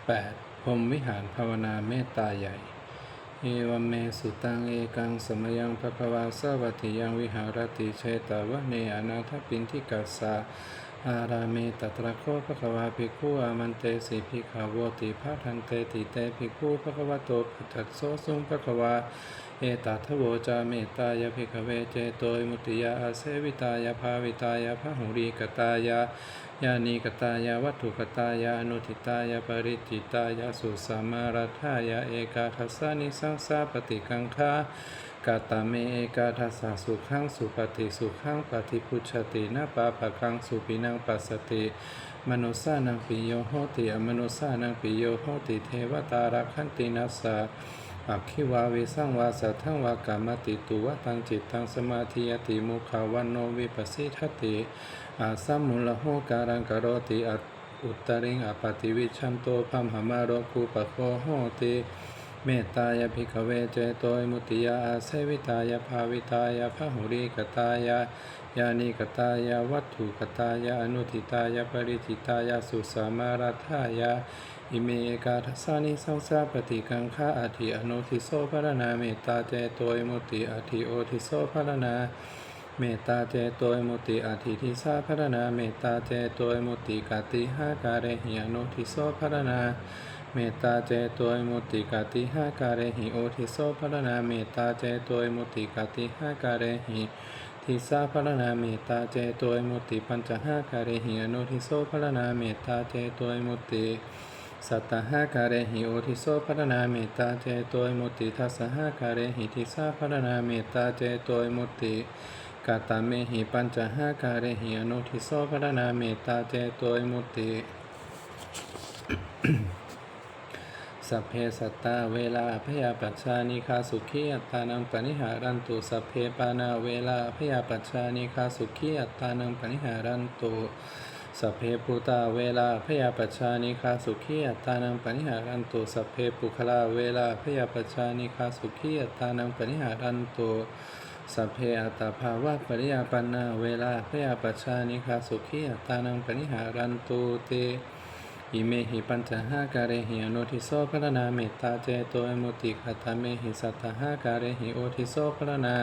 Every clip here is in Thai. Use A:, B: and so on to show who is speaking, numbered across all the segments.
A: 18พรมวิหารภาวนาเมตตาใหญ่ เอวเมสุตังเอกังสมยังภควาสวัติยังวิหารติเชตวะเนอนาถปินทิกัสสะอาราเมตตระโคภควาภิกขุอามันเตสิภิกขาวติภาทันเตติเตภิกขุภควโตพุทธัสโสสุงภควาเอตัทโวจาเมตตายภิกขเวเจโตยมุติยาอาเสวิตายาภาวิตายาพหุรีกตายา ยานิกตายาวัตถุกตายาอนุทิตายาปริจิตายาสุสามารัฐายาเอกาทัสสานิสังสาปฏิกังคากาตาเมเอกาทัสสะสุขังสุปฏิสุขังปฏิพุชตินาปาปะกังสุปินังปัสสติ มนุสานังปิโยโหติอมนุสานังปิโยโหติเทวตารักขันตินัสสะอักขิวาเวสังวาสัทธังวากามติตุวะตังจิตตังสมาธิยติมุขาวันโนวิปัสสิทติ อาสัมมุลโหการังกโรติอัตอุตริงอปติวิชันโตพัมหมาโรคูปะโคโหติเมตตายภิกเวเจโตยมุติยาอาเสวิตายาภาวิตายาพหุริกตายายานิกตายาวัตถุกตายาอนุทิตายาปริจิตายาสุสามารัฐายาอิเมเอกาทัสานิสังสาปฏิกังฆาอาทิอนุทิโสภรณาเมตตาเจโตยมุติอาทิโอทิโสภรณา เมตตาเจโตยมุติอาทิทิสาภรณาเมตตาเจโตยมุติกาติหาการหิอนุทิโสภรณาเมตตาเจโตยมุติกาติหาการหิโอทิโสภรณาเมตตาเจโตยมุติกาติหาการหิทิสาพรณาเมตตาเจโตยมุติปัญจหาการหิอนุทิโสพรณาเมตตาเจโตยมุติสัตตหาการหิโอทิโสพรณาเมตตาเจโตยมุติทัสหาการหิทิสาพรณาเมตตาเจโตยมุติ กาตาเมหิปัญจหาการหิอนุทิโสพรณาเมตตาเจโตยมุติสัพเพสัตตาเวลาพยาปัจชานิคาสุขีอัตตานังปณิหารันตุสัพเพปานาเวลาพยาปัจชานิคาสุขีอัตตานังปณิหารันตุสัพเพปุตาเวลาพยาปัจชานิคาสุขีอัตตานังปณิหารันตุสัพเพปุคลาเวลาพยาปัจชานิคาสุขีอัตตานังปณิหารันตุ สัพเพอัตาภาวะปริยาปันนาเวลาพยาปัชานิคาสุขีอัตานังปริหารันตูเตอิเมหิปัญจหาการหิอนุทิโสพระนาเมตตาเจโตมุติคตาเมหิสัตหาการหิโอทิโสพระนา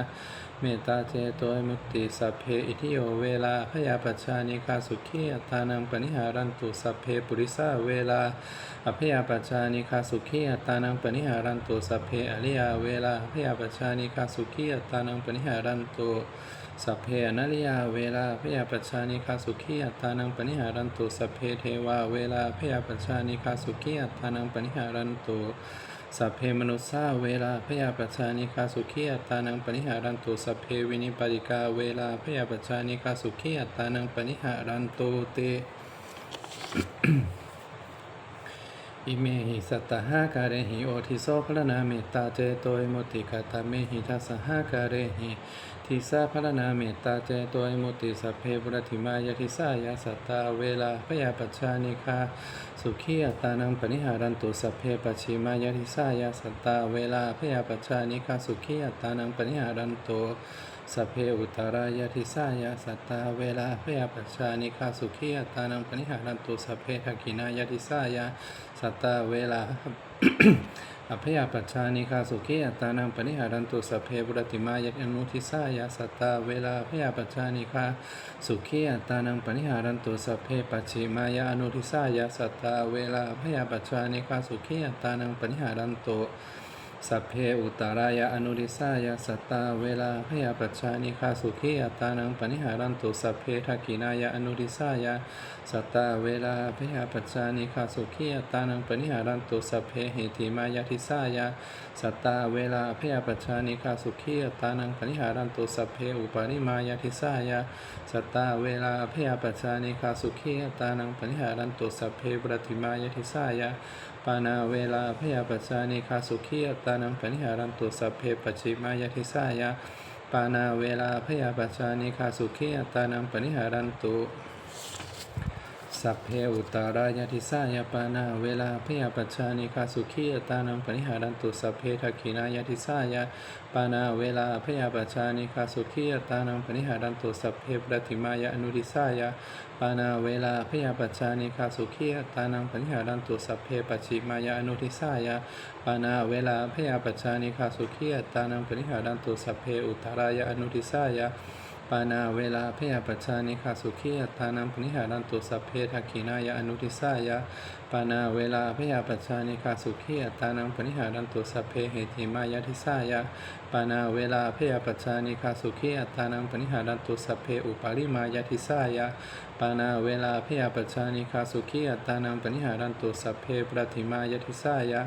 A: เมตตาเจโตยมุติสัพเพอิทิโยเวลาพยาปัชานิคาสุขีอัตตานังปณิหารันตุสัพเพปุริสาเวลาอภยาปัชานิคาสุขีอัตตานังปณิหารันตุสัพเพอริยาเวลาอภยาปัชานิคาสุขีอัตตานังปณิหารันตุสัพเพอนัริยาเวลาพยาปัชานิคาสุขีอัตตานังปณิหารันตุสัพเพเทวาเวลาพยาปัชานิคาสุขีอัตตานังปณิหารันตุ สัพเพมนุสาเวลาพยาปัจชานิคาสุขีอัตานังปณิหารันตุสัพเพวินิปริกาเวลาพยาปัจชานิคาสุขีอัตตานังปณิหารันตุเต อิเมหิสัตตหาการหิโอทิโสพระนาเมตตาเจโตยมุติกาตาเมหิทัสสหาการหิทิสาพระนาเมตตาเจโตยมุติสัพเพปุรติมายทิสายาสัตตาเวลาพยาปัจชานิคาสุขีอัตานังปณิหารันตุสัพเพปัจฉิมายทิสายาสัตตาเวลาพยาปัจชานิคาสุขีอัตตานังปณิหารันตุ สเพอุตรายาทิสายาสัตตาเวลาพยาปัจชานิคาสุขีอัตานังปณิหารันตุสเพทักินายาทิสายาสัตตาเวลาอภยาปัจชานิคาสุขีอัตานังปณิหารันตุสเพบุรติมายะอนุทิสายาสัตตาเวลาอภยาปัจชานิคาสุขีอัตานังปณิหารันตุสเพปัจฉิมายะอนุทิสายาสัตตาเวลาอภยาปัจชานิคาสุขีอัตตานังปณิหารันตุ สัพเพอุตารายะอนุริสายาสัตตาเวลาพยาปัจชานิคาสุขีอัตานังปณิหารันตุสัพเพทักขินายะอนุริสายาสัตตาเวลาพยาปัจชานิคาสุขีอัตานังปณิหารันตุสัพเพเหติมายาทิสายาสัตตาเวลาพยาปัจชานิคาสุขีอัตานังปณิหารันตุสัพเพอุปาริมายาทิสายาสัตตาเวลาพยาปัจชานิคาสุขีอัตานังปณิหารันตุสัพเพปรติมายาทิสายา ปานาเวลาพยาปัจจานิคาสุขีอัตานังปนิหารันตุสัพเพปชิมายาทิสายาปานาเวลาพยาปัจจานิคาสุขีอัตานังปนิหารันตุ สัพเพอุตตารายาติสายาปานาเวลาพยาปัจจานิคาสุขีตานังปริหารันตุสัพเพทักขินายาติสายาปานาเวลาพยาปัจจานิคาสุขีตานังปริหารันตุสัพเพปฏิมายาอนุริสายาปานาเวลาพยาปัจจานิคาสุขีตานังปริหารันตุสัพเพปัจฉิมายาอนุริสายาปานาเวลาพยาปัจจานิคาสุขีตานังปริหารันตุสัพเพอุตตารายาอนุริสายา ปานาเวลาพยาปัจจานิคาสุขียตานังปนิหารันตุสัพเพทักขินายะอนุทิสายะปานาเวลาพยาปัจจานิคาสุขียตานังปนิหารันตุสัพเพเหติมายะทิสายะปานาเวลาพยาปัจจานิคาสุขียตานังปนิหารันตุสัพเพอุปาริมายะทิสายะปานาเวลาพยาปัจจานิคาสุขียตานังปนิหารันตุสัพเพปฏิมายะทิสายะ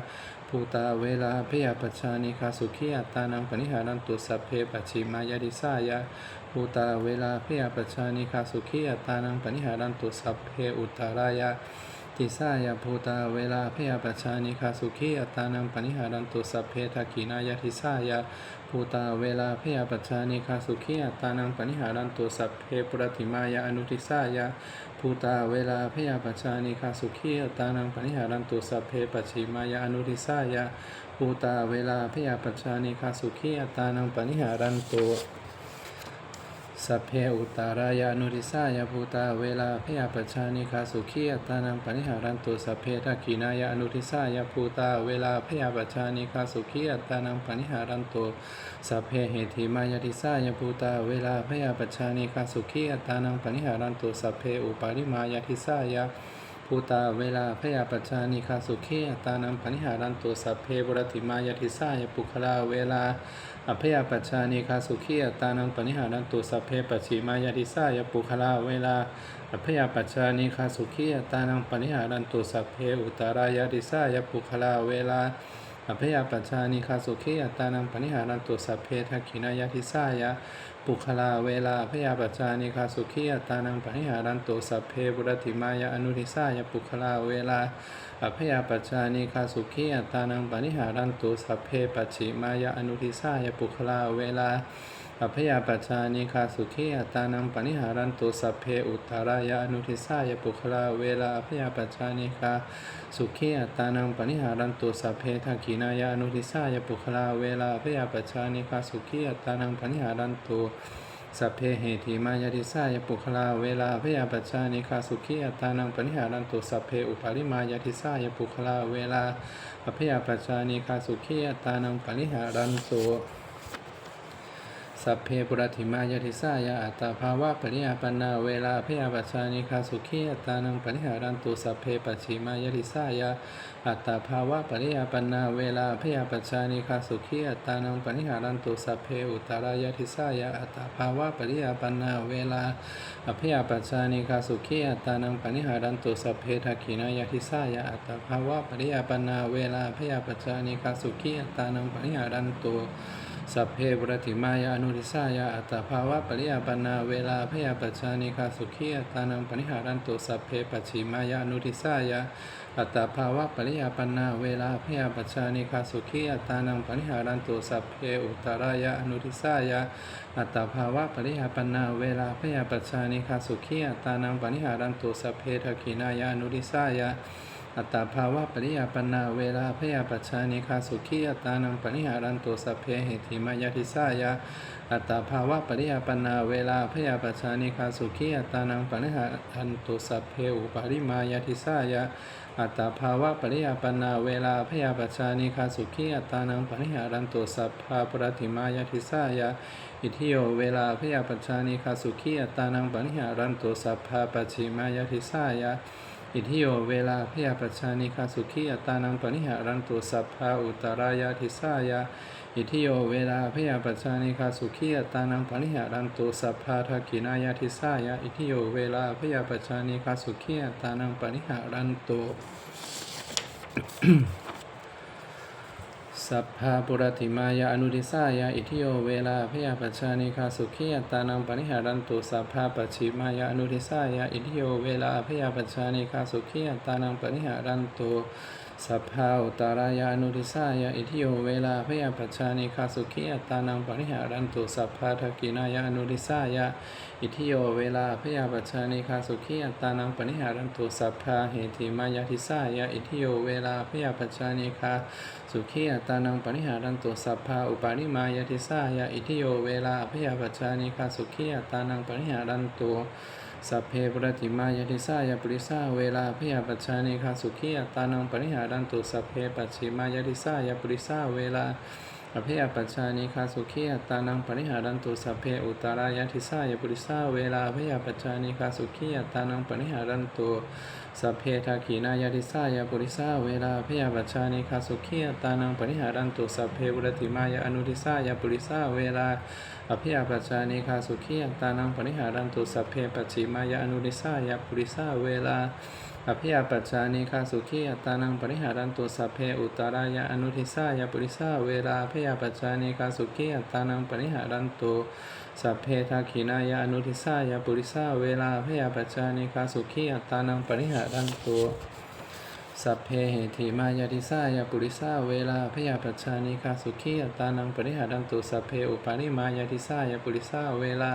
A: ภูตาเวลาพยาปัจจานิคาสุขียตานังปนิหารันตุสัพเพปัจฉิมายาดิสายะ ภูตาเวลาพยาปัจจานิคาสุขียตานังปนิหารันตุสัพเพอุตารายะติสายะภูตาเวลาพยาปัจจานิคาสุขียตานังปนิหารันตุสัพเพทักขินายาทิสายะภูตาเวลาพยาปัจจานิคาสุขียตานังปนิหารันตุสัพเพปรติมายาอนุทิสายะภูตาเวลาพยาปัจจานิคาสุขียตานังปนิหารันตุสัพเพปัจฉิมายาอนุทิสายะภูตาเวลาพยาปัจจานิคาสุขียตานังปนิหารันตุ สัพเพอุตารายานุทิสายาภูตาเวลาพยาปชานิคาสุขียตานังปนิหารันตุสัพเพทักขินายานุทิสายาภูตาเวลาพยาปชานิคาสุขียตานังปนิหารันตุสัพเพเหติมายาทิสายาภูตาเวลาพยาปชานิคาสุขียตานังปนิหารันตุสัพเพอุปาริมายาทิสายา ภูตาเวลาพยาปัจจานิคาสุขีตานังปนิหารันตุสัพเพบุรติมายติสายปุคลาเวลาอภยาปัจจานิคาสุขีตานังปนิหารันตุสัพเพปัจฉิมายติสายปุคลาเวลาอภยาปัจจานิคาสุขีตานังปนิหารันตุสัพเพอุตารายติสายปุคลาเวลา อภยาปัจจานิคาสุขียตานังปนิหารันตุสัพเพทักขินายาทิสายะปุคลาเวลาพยาปัจจานิคาสุขียตานังปนิหารันตุสัพเพบุรติมายาอนุทิสายปุคลาเวลาอภยาปัจจานิคาสุขียตานังปนิหารันตุสัพเพปัจฉิมายาอนุทิสายปุคลาเวลา อภยาปัจจานิคาสุขียตานังปนิหารันตุสัพเพอุตารายาอนุทิสายปุคลาเวลาอภยาปัจจานิคาสุขียตานังปนิหารันตุสัพเพทักขินายาอนุทิสายปุคลาเวลาอภยาปัจจานิคาสุขียตานังปนิหารันตุสัพเพเหติมายาติสายปุคลาเวลาพยาปัจจานิคาสุขียตานังปนิหารันตุสัพเพอุปาริมายาติสายปุคลาเวลาพยาปัจจานิคาสุขียตานังปนิหารันตุ สัพเพปุรติมายติสายาอัตตาภาวะปริยาปนาเวลาพยาปัจานิคาสุขียตานังปนิหารันตุสัพเพปัจิมายติสายาอัตตาภาวะปริยาปนาเวลาพยาปัจานิคาสุขีอัตานังปนิหารันตุสัพเพอุตารายทิสายะอัตตาภาวะปริยาปนาเวลาอภยาปัจานิคาสุขีอัตานังปนิหารันตุสัพเพทักขินายทิสายะอัตตาภาวะปริยาปนาเวลาพยาปัจานิคาสุขีอัตานังปนิหารันตุ สัพเพบุรติมายาอนุทิสายะอัตตาภาวะปริยาปนาเวลาพยาปัจจานิคาสุขีอัตานังปนิหารันตุสัพเพปัจฉิมายาอนุทิสายะอัตตาภาวะปริยาปนาเวลาพยาปัจจานิคาสุขีอัตานังปริหารันตุสัพเพอุตตารายะอนุทิสายะอัตตาภาวะปริยาปนาเวลาพยาปัจจานิคาสุขีอัตานังปริหารันตุสัพเพทักขินายะอนุทิสายะ อัตตาภาวะปริยาปนาเวลาพยาปัจจานิคาสุขีอัตานังปริหารันตุสัพเพเหติมายาทิสายะอัตตาภาวะปริยาปนาเวลาพยาปัจจานิคาสุขีอัตานังปริหารันตุสัพเพอุปาริมายาทิสายะอัตตาภาวะปริยาปนาเวลาพยาปัจจานิคาสุขีอัตานังปริหารันตุสัพพาปรติมายาทิสายะอิทิโยเวลาพยาปัจจานิคาสุขีอัตานังปริหารันตุสัพพาปชิมายาทิสายะ อิทิโยเวลาพยาปัจจานิคาสุขีอัตานังปนิหารันตุสัพพาอุตรายาทิสายาอิทิโยเวลาพยาปัจจานิคาสุขีอัตานังปนิหารันตุสัพพาทักินายาทิสายาอิทิโยเวลาพยาปัจจานิคาสุขีอัตานังปนิหารันตุ สัพพาปุรติมายาอนุดิสายาอิทิโยเวลาพยาปัจชานิคาสุขียตานังปริหารันตุสัพพาปัจฉิมายาอนุดิสายาอิทิโยเวลาพยาปัจชานิคาสุขียตานังปริหารันตุ สัพพาอุตารายานุทิสายาอิทิโยเวลาพยาปัจจานิคาสุขีอัตานังปริหารันตุสัพพาทกินายานุทิสายาอิทิโยเวลาพยาปัจจานิคาสุขีอัตานังปริหารันตุสัพพาเหติมายาทิสายาอิทิโยเวลาพยาปัจจานิคาสุขีอัตานังปริหารันตุสัพพาอุปาณิมายาทิสายาอิทิโยเวลาพยาปัจจานิคาสุขีอัตตานังปริหารันตุ สัพเพปรติมายาทิสายาปุริสาเวลาพยาปัจจานิคาสุขีอัตานังปริหารันตุสัพเพปัจฉิมายาทิสายาปุริสาเวลาอภิยปัจจานิคาสุขีอัตานังปริหารันตุสัพเพอุตารายทิสายปุริสาเวลาอภิยปัจจานิคาสุขีอัตานังปริหารันตุสัพเพทักขีนายทิสายปุริสาเวลาอภิยปัจจานิคาสุขีอัตานังปริหารันตุสัพเพบุรติมายาอนุทิสายปุริสาเวลา อภิยปัจจานิคาสุขีอัตานังปริหารันตุสัพเพปัจฉิมายาอนุทิสายปุริสาเวลาอภิยาปัจจานิคาสุขีอัตานังปริหารันตุสัพเพอุตารายะอนุทิสายาปุริสาเวลาอภิยาปัจจานิคาสุขีอัตานังปริหารันตุสัพเพทักขินายะอนุทิสายาปุริสาเวลาอภิยาปัจจานิคาสุขีอัตตานังปริหารันตุ สัพเพเหติมายาติสายาปุริสาเวลาพยาปัจจานิคาสุขีอัตานังปริหารันตุสัพเพอุปาณิมายาติสายาปุริสาเวลา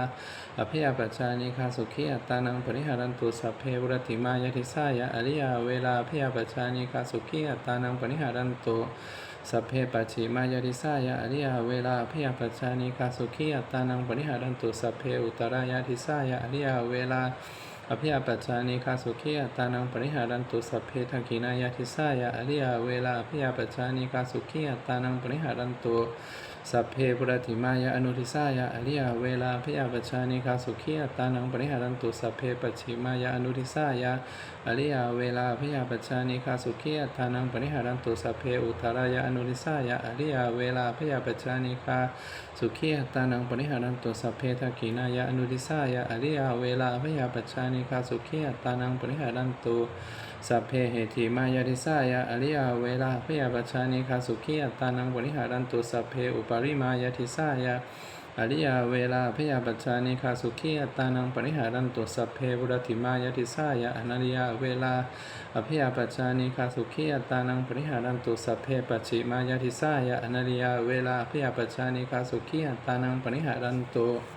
A: อภยาปัจจานิคาสุขีอัตานังปริหารันตุสัพเพบุรติมายาทิสายะอริยาเวลาอภิยาปัจจานิคาสุขีอัตานังปริหารันตุสัพเพปัจฉิมายาทิสายะอริยาเวลาอภิยาปัจจานิคาสุขีอัตานังปริหารันตุสัพเพอุตรายาทิสายะอริยาเวลา อภิยาปัจจานิคาสุขีอัตานังปริหารันตุสัพเพทังกินายาทิสายาอริยาเวลาอภิยาปัจจานิคาสุขีอัตานังปริหารันตุ สัพเพปุรติมายาอนุทิสายะอริยเวลาพยาปัจจานิคาสุขีอตานังปริหารันตุสัพเพปัจฉิมายาอนุทิสายะอริยเวลาพยาปัจจานิคาสุขีอตานังปริหารันตุสัพเพอุตารายะอนุทิสายะอริยเวลาพยาปัจจานิคาสุขีอตานังปริหารันตุสัพเพทักขินายะอนุทิสายะอริยเวลาพยาปัจจานิคาสุขีอตานังปริหารันตุ สัพเพเหติมายาติสายะอริยาเวลาพยาปัจจานิคาสุขีอัตานังบริหารันตุสัพเพอุปาริมายาติสายะอริยาเวลาพยาปัจจานิคาสุขีอัตานังปริหารันตุสัพเพบุรติมายาติสายะอนาริยาเวลาอภิยาปัจจานิคาสุขีอัตานังปริหารันตุสัพเพปัจฉิมายาติสายะอนาริยาเวลาอภิยาปัจจานิคาสุขีอัตตานังปริหารันตุ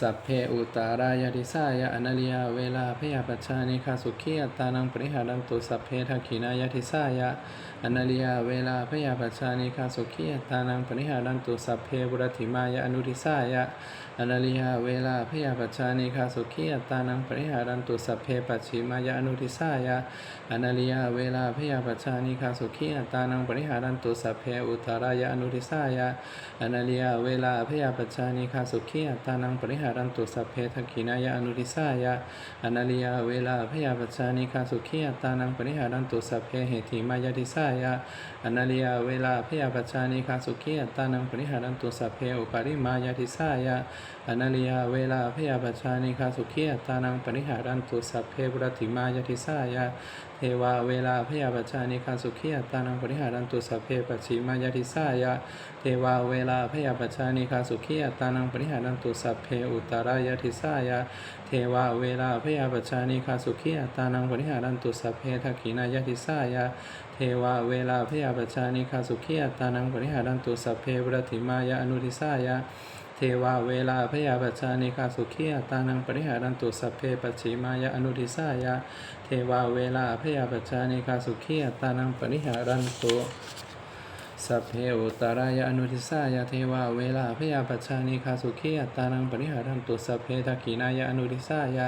A: สัพเพอุตารายติสายะอนาลิยาเวลาพยาปัชานิคาสุขีอัตานังปริหารันตุสัพเพทักขินายติสายะอนาลิยาเวลาพยาปัชานิคาสุขีอัตานังปริหารันตุสัพเพบุรติมายะอนุทิสายะ อนาลิยาเวลาพยาปัจจานิคาสุขีอัตตานังปริหารันตุสัพเพปัจฉิมายะอนุทิสายะอนาลิยาเวลาพยาปัจจานิคาสุขีอัตตานังปริหารันตุสัพเพอุตารายะอนุทิสายะอนาลิยาเวลาพยาปัจจานิคาสุขีอัตตานังปริหารันตุสัพเพทักขินายะอนุทิสายะอนาลิยาเวลาพยาปัจจานิคาสุขีอัตตานังปริหารันตุสัพเพเหติมายาติสายะอนาลิยาเวลาพยาปัจจานิคาสุขีอัตตานังปริหารันตุสัพเพอุปาริมายาติสายะอนาลิยาเวลาพยาปัจจานิคาสุขีอัตานังปริหารันตุสัพเพบรติมายาติสายะเทวาเวลาพยาปัจจานิคาสุขีอัตานังปริหารันตุสัพเพปัจฉิมายาติสายะเทวาเวลาพยาปัจจานิคาสุขีอัตานังปริหารันตุสัพเพอุตารายทิสายะเทวาเวลาพยาปัจจานิคาสุขีอัตานังปริหารันตุสัพเพทักขินายทิสายะเทวาเวลาพยาปัจจานิคาสุขีอัตานังปริหารันตุสัพเพวรติมายะอนุทิสายะเทวาเวลาพยาปัจจานิคาสุขียตานังปริหารันตุสัพเพปัจฉิมายะอนุทิสายะ เทวาเวลาพยาปัจจานิคาสุขียตานังปริหารันตุ สัพเพอุตารายะอนุทิสายะเทวาเวลาพยาปัจจานิคาสุขีอัตานังปริหารันตุสัพเพทักขินายะอนุทิสายะ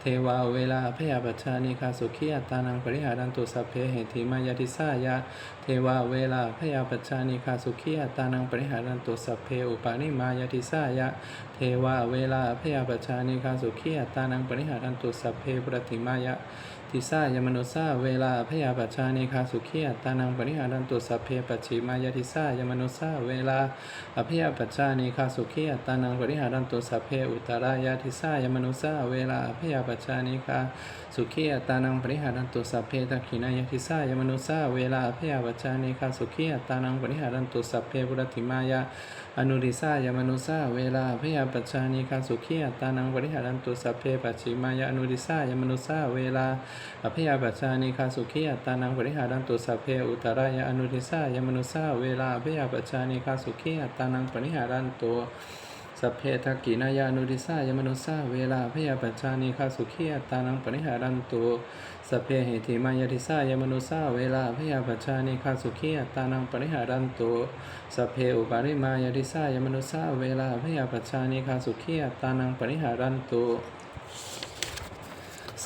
A: เทวาเวลาพยาปัจจานิคาสุขีอัตานังปริหารันตุสัพเพเหติมายาติสายะเทวาเวลาพยาปัจจานิคาสุขีอัตานังปริหารันตุสัพเพอุปาณิมายาติสายะเทวาเวลาพยาปัจจานิคาสุขีอัตานังปริหารันตุสัพเพปรติมายะ ทิสายมนุสาเวลาพยาปัจจานิคาสุขีตานังปริหารันตุสัพเพปัจฉิมายาทิสายมนุสาเวลาอภิยาปัจจานิคาสุขีตานังปริหารันตุสัพเพอุตารายาทิสายมนุสาเวลาอภิยาปัจจานิคาสุขีตานังปริหารันตุสัพเพทักขินายทิสายมนุสาเวลาอภยาวัจจานิคาสุขีตานังปริหารันตุสัพเพปุรติมายา อนุริสายามนุสาเวลาอภยาปัจจานิคาสุขีอัตานังปริหารันตุสัพเพปัจฉิมายาอนุริสายามนุสาเวลาอภยาปัจจานิคาสุขีอัตานังปริหารันตุสัพเพอุตรายาอนุริสายามนุสาเวลาอภยาปัจจานิคาสุขีอัตตานังปริหารันตุ สัพเพทักกินายานุติสายมนุสาเวลาพยาปัจจานิคาสุขีอัตตานังปริหารันตุสัพเพเหติมายาทิสายมนุสาเวลาพยาปัจจานิคาสุขีอัตตานังปริหารันตุสัพเพอุปาริมายาทิสายมนุสาเวลาพยาปัจจานิคาสุขีอัตตานังปริหารันตุ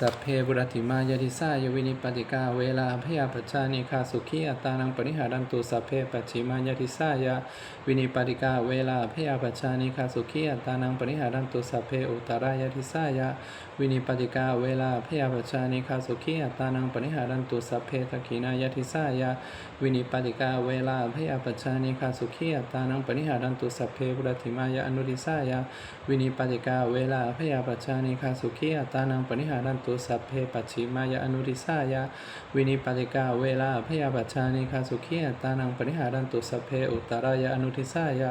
A: สัพเพบุรติมายาทิสายวินิปติกาเวลาพยาปัจจานิคาสุขีอัตานังปริหารันตุสัพเพปัจฉิมายาทิสายาวินิปติกาเวลาพยาปัจจานิคาสุขีอัตานังปริหารันตุสัพเพอุตรายาทิสายาวินิปติกาเวลาพยาปัจจานิคาสุขีอัตานังปริหารันตุสัพเพทักขินายาทิสายาวินิปติกาเวลาพยาปัจจานิคาสุขีอัตานังปริหารันตุสัพเพบุรติมายาอนุริสายาวินิปติกาเวลาพยาปัจจานิคาสุขีอัตตานังปริหารันตุสัพเพปัชิมายาอนุริสายาวินิปติกาเวลาพยาปัจจานิคาสุขีตานังปริหารันตุสัพเพอุตรายาอนุทิสายา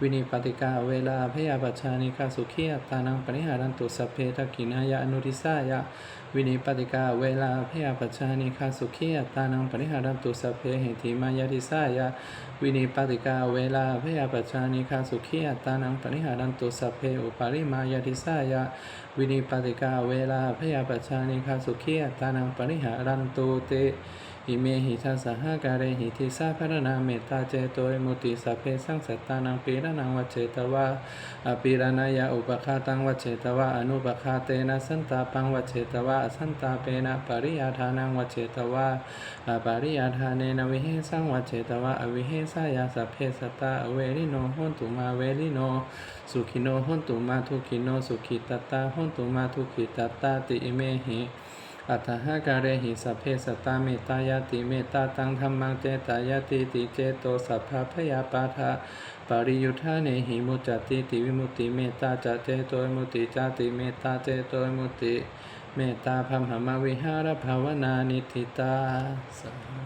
A: วินิปติกาเวลาพยาปัจจานิคาสุขีตานังปริหารันตุสัพเพทักขินายาอนุทิสายา วินิปติกาเวลาพยาปัจจานิคาสุขียตานังปริหารันตุสัพเพเหติมายาติสายาวินิปติกาเวลาพยาปัจจานิคาสุขียตานังปริหารันตุสัพเพอุปาริมายาติสายาวินิปติกาเวลาพยาปัจจานิคาสุขียตานังปริหารันตุเต อิเมหิทัสสหการะหิทิสาภรณาเมตตาเจโตเอมุติสัพเพสังสัตตานังปีระนังวัจเจตวาอปีรณายาอุปคาตังวัจเจตวาอนุปคาเตนะสันตาปังวัจเจตวาอสันตาเปนะปริยาทานังวัจเจตวาอปริยาทาเนนะวิเฮสังวัจเจตวาอวิเฮสายาสัพเพสัตตาเวริโนโหนตุมาเวริโนสุขิโนโหนตุมาทุขิโนสุขิตตาโหนตุมาทุขิตตาติอิเมหิ อัตถะการเรหิสัพเพสตาเมตตายาติเมตตาตังธรรมังเจตายาติติเจโตสัพพะพยาปาทะปริยุทธาเนหิมุจจติติวิมุติเมตตาจเจโตมุติจติเมตตาเจโตมุติเมตตาพัมหมวิหารภาวนานิทิตาสา